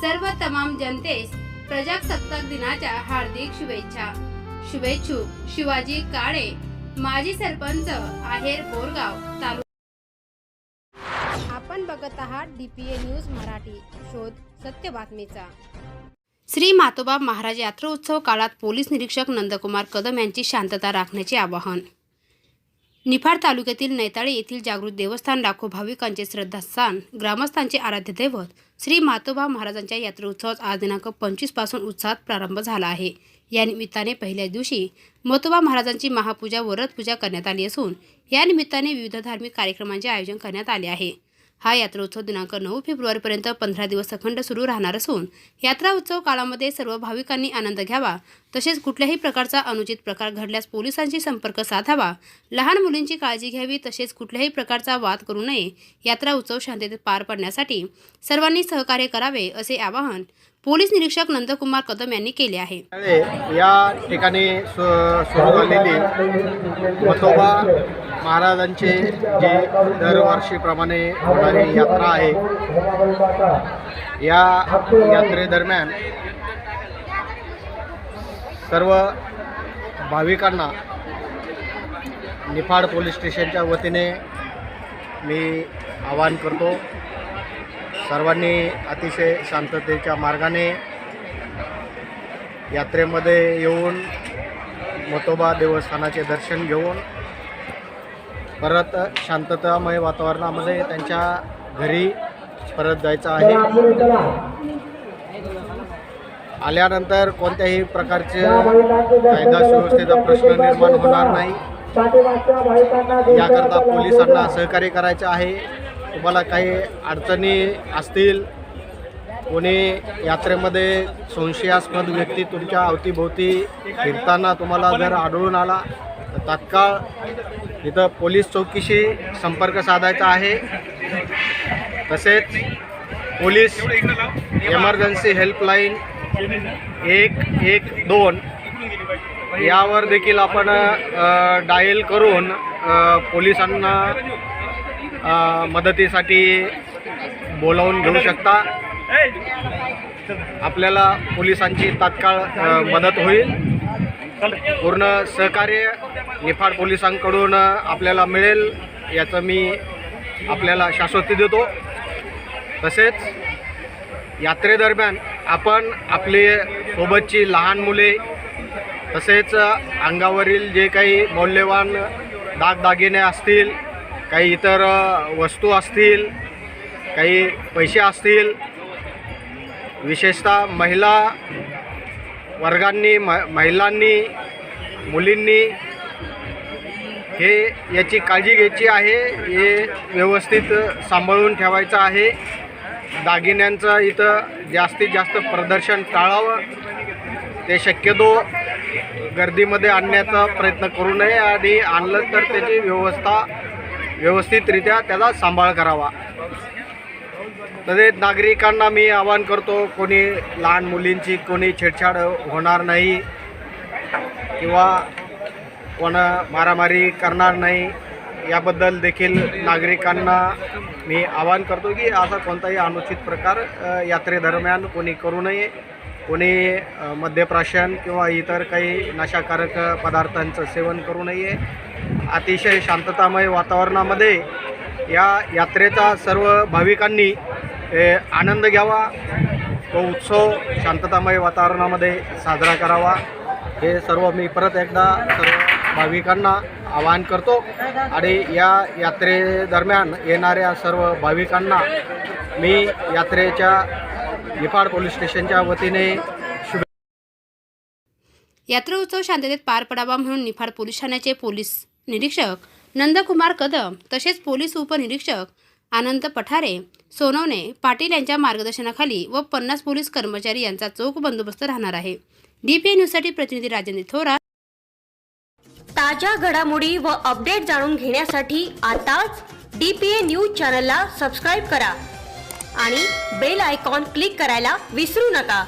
सर्व तमाम जनतेस प्रजासत्ताक दिनाच्या हार्दिक शुभेच्छा. शुभेच्छुक शिवाजी काळे माजी सरपंच आहेर बोरगाव तालुका आपण बघत आहात डीपीए न्यूज मराठी. शोध सत्य बातमीचा. श्री मातोबा महाराज यात्रोत्सव काळात पोलीस निरीक्षक नंदकुमार कदम यांची शांतता राखण्याचे आवाहन. निफाड तालुक्यातील नैताळे येथील जागृत देवस्थान लाखो भाविकांचे श्रद्धास्थान ग्रामस्थांचे आराध्य दैवत श्री मातोबा महाराजांच्या यात्रोत्सवात आज दिनांक पंचवीसपासून उत्साहात प्रारंभ झाला आहे. या निमित्ताने पहिल्या दिवशी मतोबा महाराजांची महापूजा व करण्यात आली असून या निमित्ताने विविध धार्मिक कार्यक्रमांचे आयोजन करण्यात आले आहे. हा यात्रा उत्सव दिनांक नऊ फेब्रुवारीपर्यंत पंधरा दिवस अखंड सुरू राहणार असून यात्रा उत्सव काळामध्ये सर्व भाविकांनी आनंद घ्यावा तसेच कुठल्याही प्रकारचा अनुचित प्रकार घडल्यास पोलिसांशी संपर्क साधावा लहान मुलींची काळजी घ्यावी तसेच कुठल्याही प्रकारचा वाद करू नये. यात्रा उत्सव शांततेत पार पडण्यासाठी सर्वांनी सहकार्य करावे असे आवाहन पोलीस निरीक्षक नंदकुमार कदम यांनी केले आहे. या ठिकाणी सु- सुरू झालेली मथोबा महाराजांचे जे दरवर्षीप्रमाणे होणारी यात्रा आहे या यात्रेदरम्यान सर्व भाविकांना निफाड पोलीस स्टेशनच्या वतीने मी आवाहन करतो. सर्वांनी अतिशय शांततेच्या मार्गाने यात्रेमध्ये येऊन मतोबा देवस्थानाचे दर्शन घेऊन परत शांततामय वातावरणामध्ये त्यांच्या घरी परत जायचं आहे. आल्यानंतर कोणत्याही प्रकारचे कायदा सुव्यवस्थेचा प्रश्न निर्माण होणार नाही. याकरता पोलिसांना सहकार्य करायचं आहे. तुम्हाला काही अडचणी असतील कोणी यात्रेमध्ये संशयास्पद व्यक्ती तुमच्या अवतीभोवती फिरताना तुम्हाला जर आढळून आला तर तात्काळ इथं पोलीस चौकीशी संपर्क साधायचा आहे. तसेच पोलीस एमर्जन्सी हेल्पलाईन एक एक दोन यावर देखील आपण डायल करून पोलिसांना मदतीसाठी बोलावून घेऊ शकता. आपल्याला पोलिसांची तात्काळ मदत होईल. पूर्ण सहकार्य निफाड पोलिसांकडून आपल्याला मिळेल याचं मी आपल्याला शाश्वती देतो. तसेच यात्रेदरम्यान आपण आपले सोबतची लहान मुले तसेच अंगावरील जे काही मौल्यवान दागदागिने असतील काही इतर वस्तू असतील काही पैसे असतील विशेषतः महिला वर्गांनी म महिलांनी मुलींनी हे याची काळजी घ्यायची आहे हे व्यवस्थित सांभाळून ठेवायचं आहे. दागिन्यांचं इथं जास्तीत जास्त प्रदर्शन टाळावं. ते शक्यतो गर्दीमध्ये आणण्याचा प्रयत्न करू नये आणि आणलं तर त्याची व्यवस्था व्यवस्थितरित्या त्याचा सांभाळ करावा. तसेच नागरिकांना मी आवाहन करतो कोणी लहान मुलींची कोणी छेडछाड होणार नाही किंवा कोणा मारामारी करणार नाही याबद्दल देखील नागरिकांना मी आवाहन करतो की असा कोणताही अनुचित प्रकार यात्रेदरम्यान कोणी करू नये. कोणी मद्यप्राशन किंवा इतर काही नशाकारक पदार्थांचं सेवन करू नये. अतिशय शांततामय वातावरणामध्ये या यात्रेचा सर्व भाविकांनी आनंद घ्यावा तो उत्सव शांततामय वातावरणामध्ये साजरा करावा. हे सर्व मी परत एकदा सर्व भाविकांना आवाहन करतो आणि या यात्रेदरम्यान येणाऱ्या सर्व भाविकांना मी यात्रेच्या निफाड पोलीस स्टेशनच्या वतीने यात्रा उत्सव शांततेत पार पडावा म्हणून निफाड पोलीस ठाण्याचे पोलीस निरीक्षक नंदकुमार कदम तसेच पोलीस उपनिरीक्षक आनंद पठारे सोनवणे पाटील यांच्या मार्गदर्शनाखाली व पन्नास पोलीस कर्मचारी यांचा चोख बंदोबस्त राहणार आहे. डीपीए न्यूजसाठी प्रतिनिधी राजेंद्र थोरात. ताज्या घडामोडी व अपडेट जाणून घेण्यासाठी आताच डी पी ए न्यूज चॅनलला सबस्क्राईब करा आणि बेल आयकॉन क्लिक करायला विसरू नका.